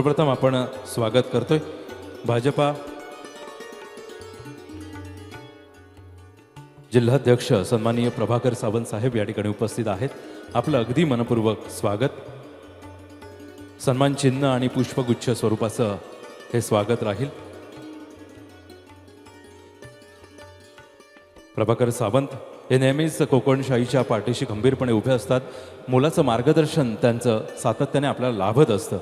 सर्वप्रथम आपण स्वागत करतोय. भाजपा जिल्हाध्यक्ष सन्माननीय प्रभाकर सावंत साहेब या ठिकाणी उपस्थित आहेत. आपलं अगदी मनपूर्वक स्वागत. सन्मान चिन्ह आणि पुष्पगुच्छ स्वरूपाचं हे स्वागत राहील. प्रभाकर सावंत हे नेहमीच कोकणशाहीच्या पाठीशी खंबीरपणे उभे असतात. मुलाचं मार्गदर्शन त्यांचं सातत्याने आपल्याला लाभत असतं.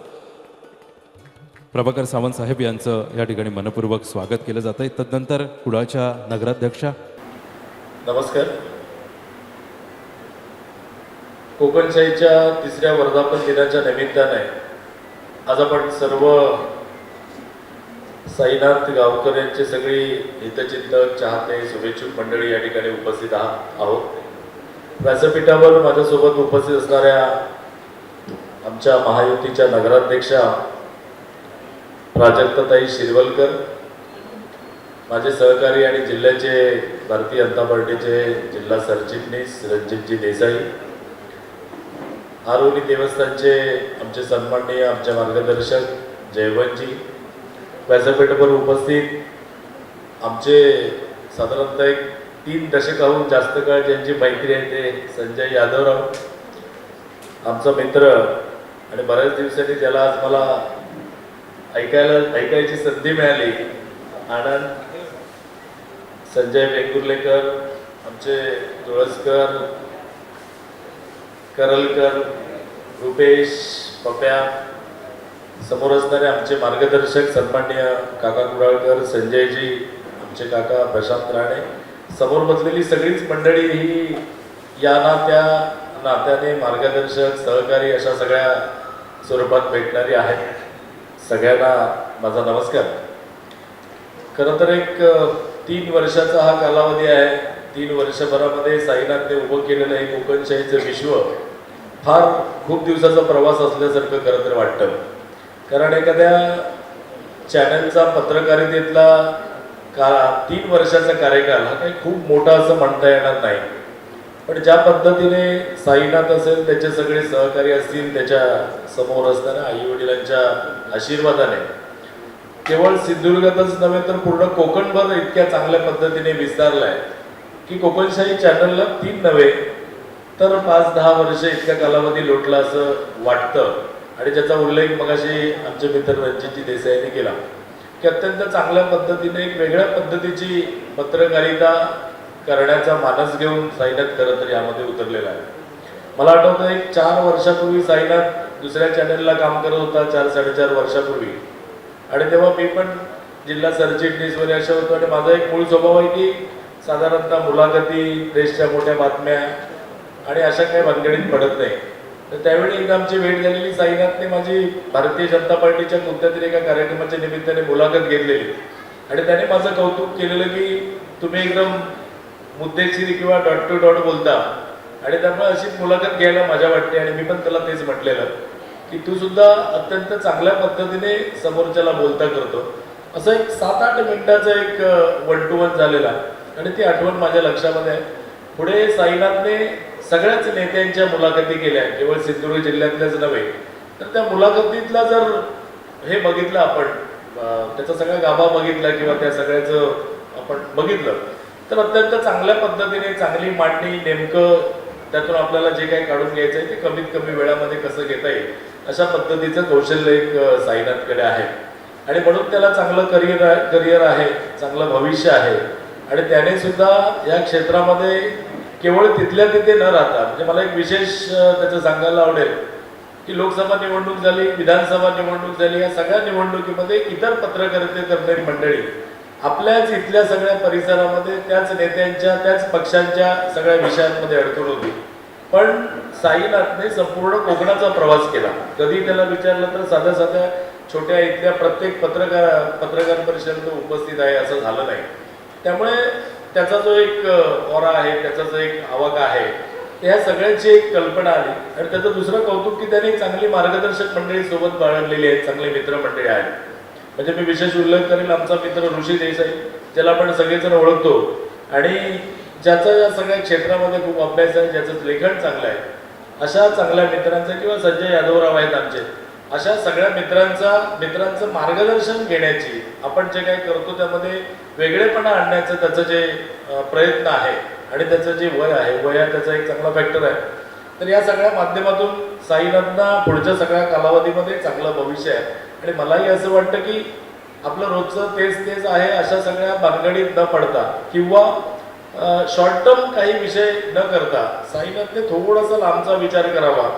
प्रभाकर सावंत साहेब यांचं या ठिकाणी मनपूर्वक स्वागत केलं जात आहे. तदनंतर कुडाळच्या नगराध्यक्षा. नमस्कार. कोकणशाहीच्या तिसऱ्या वर्धापन दिनाच्या निमित्ताने आज आपण सर्व साईनाथ गावकर यांचे सगळी हितचिंतक चाहते शुभेच्छुक मंडळी या ठिकाणी उपस्थित आहोत. व्यासपीठावर माझ्यासोबत उपस्थित असणाऱ्या आमच्या महायुतीच्या नगराध्यक्षा प्राजक्ताताई शिरवलकर माझे सहकारी आणि जिल्ह्याचे भारतीय जनता पार्टीचे जिल्हा सरचिटणीस रणजितजी देसाई आरोली देवस्थानचे आमचे सन्माननीय आमचे मार्गदर्शक जयवंतजी व्यासपीठावर उपस्थित आमचे साधारणतः एक तीन दशकाहून जास्त काळ ज्यांची मैत्री आहे ते संजय यादवराव आमचा मित्र. आणि बऱ्याच दिवसांनी ज्याला आज मला ऐकायला ऐकायची संधी मिळाली. आनंद संजय वेंगुर्लेकर आमचे तुळसकर करलकर रुपेश पप्या समोर असणारे आमचे मार्गदर्शक सन्मान्य काका कुडाळकर संजयजी आमचे काका प्रशांत राणे समोर बसलेली सगळीच मंडळी ही या ना त्या नात्याने मार्गदर्शक सहकारी अशा सगळ्या स्वरूपात भेटणारी आहेत. सगळ्यांना माझा नमस्कार. खरं तर एक तीन वर्षाचा हा कालावधी आहे. तीन वर्षभरामध्ये साईनाथने उभं केलेलं हे कोकणशाहीचं विश्व फार खूप दिवसाचा प्रवास असल्यासारखं खरं तर वाटतं. कारण एखाद्या चॅनलचा पत्रकारितेतला का तीन वर्षाचा कार्यकाल हा काही खूप मोठा असं म्हणता येणार नाही. पण ज्या पद्धतीने साईनाथ असेल त्याचे सगळे सहकारी असतील त्याच्यासमोर असणाऱ्या आई वडिलांच्या आशीर्वादाने. केवळ सिंधुदुर्गातच नव्हे तर पूर्ण कोकणभर इतक्या चांगल्या पद्धतीने विस्तारलाय. की कोकणशाही चॅनलला तीन नव्हे तर पाच दहा वर्ष इतक्या कालावधी लोटला असं वाटतं. आणि ज्याचा उल्लेख मगाशी आमचे मित्र रणजितजी देसाईने केला की अत्यंत चांगल्या पद्धतीने एक वेगळ्या पद्धतीची पत्रकारिता करण्याचा मानस घेऊन साईनाथ खरं तर यामध्ये उतरलेला आहे. मला आठवतं एक चार वर्षापूर्वी साईनाथ दुसऱ्या चॅनलला काम करत होता चार साडेचार वर्षापूर्वी. आणि तेव्हा मी पण जिल्हा सरचिटणीस वगैरे अशा होतो आणि माझा एक मूळ स्वभाव आहे की साधारणतः मुलाखती देशच्या मोठ्या बातम्या आणि अशा काही भानगडीत पडत नाही. तर त्यावेळी एकदा आमची भेट झालेली साईनाथने माझी भारतीय जनता पार्टीच्या कोणत्या तरी एका कार्यक्रमाच्या निमित्ताने मुलाखत घेतलेली. आणि त्याने माझं कौतुक केलेलं की तुम्ही एकदम मुद्देशीर किंवा डॉट टू डॉट बोलता. आणि त्यामुळे अशी मुलाखत घ्यायला मजा वाटते आणि मी पण त्याला तेच म्हटलेलं. की तू सुद्धा अत्यंत चांगल्या पद्धतीने समोरच्याला बोलता करतो. असं एक सात आठ मिनिटाचा एक वन टू वन झालेला. आणि ती आठवण माझ्या लक्षामध्ये आहे. पुढे साईनाथने सगळ्याच नेत्यांच्या मुलाखती केल्या. केवळ सिंधुदुर्ग जिल्ह्यातल्याच नव्हे. तर त्या मुलाखतीतला जर हे बघितलं आपण त्याचा सगळा गाभा बघितला किंवा त्या सगळ्याचं आपण बघितलं तर अत्यंत चांगल्या पद्धतीने चांगली मांडणी नेमकं त्यातून आपल्याला जे काही काढून घ्यायचं आहे ते कमीत कमी वेळामध्ये कसं घेता येईल अशा पद्धतीचं कौशल्य एक साईनाथकडे आहे. आणि म्हणून त्याला चांगलं करिअर करिअर आहे चांगलं भविष्य आहे. आणि त्याने सुद्धा या क्षेत्रामध्ये केवळ तिथल्या तिथे न राहता म्हणजे मला एक विशेष त्याचं सांगायला आवडेल की लोकसभा निवडणूक झाली विधानसभा निवडणूक झाली या सगळ्या निवडणुकीमध्ये इतर पत्रकारिते करणारी मंडळी आपल्याच इथल्या सगळ्या परिसरामध्ये त्याच नेत्यांच्या त्याच पक्षांच्या सगळ्या विषयांमध्ये अडकून होती. पण साईनाथने संपूर्ण कोकणाचा प्रवास केला. कधी त्याला विचारलं तर साध्या साध्या छोट्या इथल्या प्रत्येक पत्रकार पत्रकार परिषदेत उपस्थित आहे असं झालं नाही. त्यामुळे त्याचा जो एक ओरा आहे त्याचा जो एक आवाका आहे ह्या सगळ्यांची एक कल्पना आली. आणि त्याचं दुसरं कौतुक की त्याने चांगली मार्गदर्शक मंडळी सोबत बाळगलेली आहेत चांगले मित्रमंडळी आहेत. म्हणजे मी विशेष उल्लेख करेल आमचा मित्र ऋषी देसाई ज्याला आपण सगळेजण ओळखतो. आणि ज्याचा या सगळ्या क्षेत्रामध्ये खूप अभ्यास आहे ज्याचं लेखन चांगलं आहे अशा चांगल्या मित्रांचं किंवा संजय यादवराव आहेत आमचे. अशा सगळ्या मित्रांचा मित्रांचं मार्गदर्शन घेण्याची आपण जे काही करतो त्यामध्ये वेगळेपणा आणण्याचं त्याचं जे प्रयत्न आहे आणि त्याचं जे वय आहे वय हा त्याचा एक चांगला फॅक्टर आहे. तर या सगळ्या माध्यमातून साईनाथना पुढच्या सगळ्या कालावधीमध्ये चांगलं भविष्य आहे. आणि मलाही असं वाटतं की आपलं रोजचं तेच तेच आहे अशा सगळ्या भानगडीत न पडता किंवा शॉर्ट टर्म काही विषय न करता साईनाथने थोडासा लांबचा विचार करावा.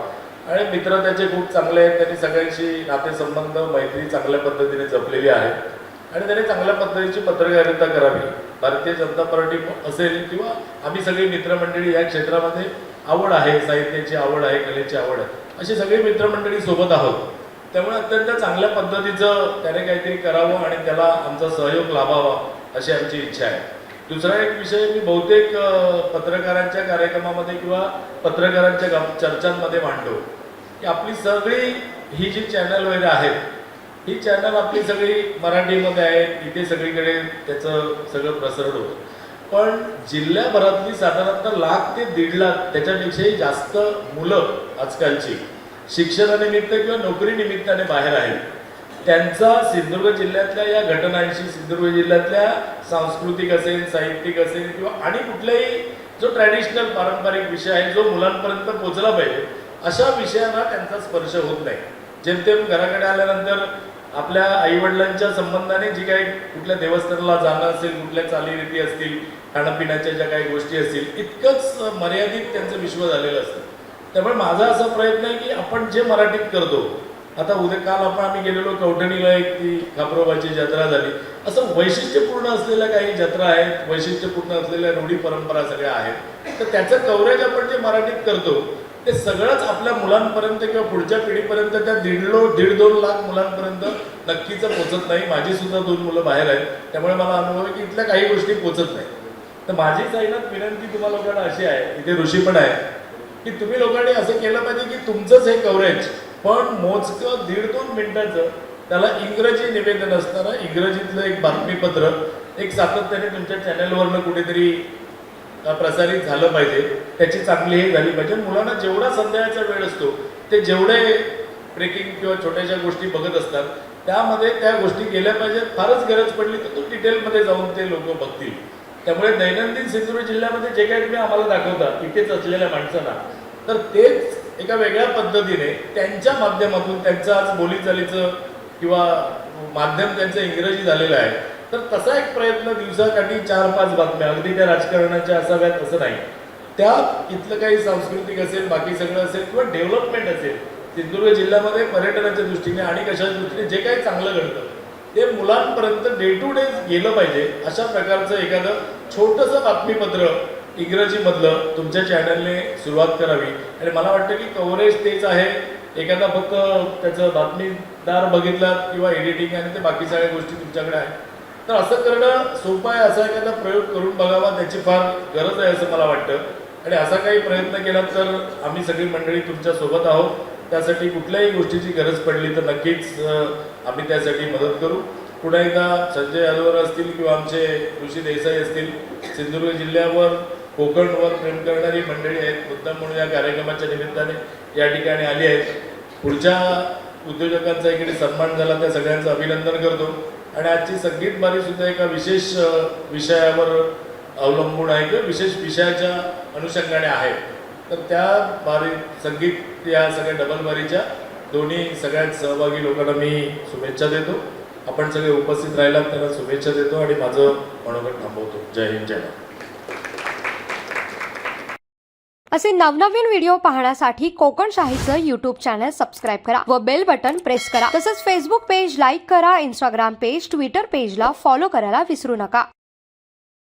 आणि मित्र त्याचे खूप चांगले आहेत त्यांनी सगळ्यांशी नातेसंबंध मैत्री चांगल्या पद्धतीने जपलेली आहे आणि त्याने चांगल्या पद्धतीची पत्रकारिता करावी. भारतीय जनता पार्टी असेल किंवा आम्ही सगळी मित्रमंडळी या क्षेत्रामध्ये आवड आहे साहित्याची आवड आहे कलेची आवड आहे अशी सगळी मित्रमंडळी सोबत आहोत. त्यामुळे अत्यंत चांगल्या पद्धतीचं त्याने काहीतरी करावं आणि त्याला आमचा सहयोग लाभावा अशी आमची इच्छा आहे. दुसरा एक विषय मी बहुतेक पत्रकारांच्या कार्यक्रमामध्ये किंवा पत्रकारांच्या गप- चर्चांमध्ये मांडतो. की आपली सगळी ही जी चॅनल वगैरे आहेत ही चॅनल आपली सगळी मराठीमध्ये आहेत इथे सगळीकडे त्याचं सगळं प्रसरण होतं. पण जिल्ह्याभरातली साधारणतः लाख ते दीड लाख त्याच्यापेक्षाही जास्त मुलं आजकालची शिक्षणानिमित्त किंवा नोकरी निमित्ताने बाहेर आहेत. त्यांचा सिंधुदुर्ग जिल्ह्यातल्या या घटनांशी सिंधुदुर्ग जिल्ह्यातल्या सांस्कृतिक असेल साहित्यिक असेल किंवा आणि कुठलाही जो ट्रॅडिशनल पारंपरिक विषय आहे जो मुलांपर्यंत पोहोचला पाहिजे अशा विषयांना त्यांचा स्पर्श होत नाही. जेमतेम घराकडे आल्यानंतर आपल्या आईवडिलांच्या संबंधाने जी काही कुठल्या देवस्थानाला जाणं असेल कुठल्या चालीरीती असतील खाण्यापिण्याच्या ज्या काही गोष्टी असतील इतकंच मर्यादित त्यांचं विश्व झालेलं असतं. त्यामुळे माझा असा प्रयत्न आहे की आपण जे मराठीत करतो आता उद्या काल आपण आम्ही गेलेलो कवठणीला एक ती खापरोबाची जत्रा झाली. असं वैशिष्ट्यपूर्ण असलेल्या काही जत्रा आहेत वैशिष्ट्यपूर्ण असलेल्या रूढी परंपरा सगळ्या आहेत तर त्याचं कव्हरेज आपण जे मराठीत करतो ते सगळंच आपल्या मुलांपर्यंत किंवा पुढच्या पिढीपर्यंत त्या दीड लो दीड दोन लाख मुलांपर्यंत नक्कीच पोचत नाही. माझी सुद्धा दोन मुलं बाहेर आहेत त्यामुळे मला अनुभव आहे की इथल्या काही गोष्टी पोचत नाही. तर माझी साईनाथ विनंती तुम्हाला लोकांना अशी आहे इथे ऋषी पण आहे. की तुम्ही लोकांनी असं केलं पाहिजे की तुमचंच हे कव्हरेज पण मोजकं दीड दोन मिनिटाचं त्याला इंग्रजी निवेदन असताना इंग्रजीतलं एक बातमीपत्र एक सातत्याने तुमच्या चॅनलवरनं कुठेतरी प्रसारित झालं पाहिजे. त्याची चांगली हे झाली पाहिजे. मुलांना जेवढा संध्याकाळचा वेळ असतो ते जेवढे ब्रेकिंग किंवा छोट्याशा गोष्टी बघत असतात त्यामध्ये त्या गोष्टी गेल्या पाहिजेत. फारच गरज पडली तर तो डिटेलमध्ये जाऊन ते लोक बघतील. त्यामुळे दैनंदिन सिंधुदुर्ग जिल्ह्यामध्ये जे काही तुम्ही आम्हाला दाखवता इथेच असलेल्या माणसांना तर तेच एका वेगळ्या पद्धतीने त्यांच्या माध्यमातून त्यांचं आज बोलीचालीचं किंवा माध्यम त्यांचं इंग्रजी झालेलं आहे. तर तसा एक प्रयत्न दिवसाकाठी चार पाच बातम्या अगदी त्या राजकारणाच्या असाव्यात असं नाही. त्या इथलं काही सांस्कृतिक असेल बाकी सगळं असेल किंवा डेव्हलपमेंट असेल सिंधुदुर्ग जिल्ह्यामध्ये पर्यटनाच्या दृष्टीने आणि कशाच्या दृष्टीने जे काही चांगलं घडतं ते मुलांपर्यंत डे टू डे गेलं पाहिजे. अशा प्रकारचं एखादं छोटंसं बातमीपत्र इंग्रजीमधलं तुमच्या चॅनलने सुरुवात करावी. आणि मला वाटतं की कव्हरेज तेच आहे. एखादा फक्त त्याचं बातमीदार बघितला किंवा एडिटिंग आणि ते बाकी सगळ्या गोष्टी तुमच्याकडे आहेत. तर असं करणं सोपं आहे असा एखादा प्रयोग करून बघावा त्याची फार गरज आहे असं मला वाटतं. आणि असा काही प्रयत्न केला तर आम्ही सगळी मंडळी तुमच्यासोबत आहोत. त्यासाठी कुठल्याही गोष्टीची गरज पडली तर नक्कीच आम्ही त्यासाठी मदत करू. पुन्हा एकदा संजय यादवर असतील किंवा आमचे ऋषी देसाई असतील सिंधुदुर्ग जिल्ह्यावर कोकणवर प्रेम करणारी मंडळी आहेत. मुद्दाम म्हणून या कार्यक्रमाच्या निमित्ताने या ठिकाणी आली आहेत. पुढच्या उद्योजकांचा इकडे सन्मान झाला त्या सगळ्यांचं अभिनंदन करतो. आणि आजची संगीत बारी सुद्धा एका विशेष विषयावर अवलंबून आहे किंवा विशेष विषयाच्या अनुषंगाने आहे. तर त्या बारी संगीत या सगळ्या डबल बारीच्या दोन्ही सगळ्यात सहभागी लोकांना मी शुभेच्छा देतो. आपण सगळे उपस्थित राहिलात त्यांना शुभेच्छा देतो आणि माझं मनोगत थांबवतो. जय हिंद जय असे नवनवीन व्हिडिओ पाहण्यासाठी कोकण शाहीचं युट्यूब चॅनल सबस्क्राईब करा व बेल बटन प्रेस करा. तसंच फेसबुक पेज लाईक करा इंस्टाग्राम पेज ट्विटर पेजला फॉलो करायला विसरू नका.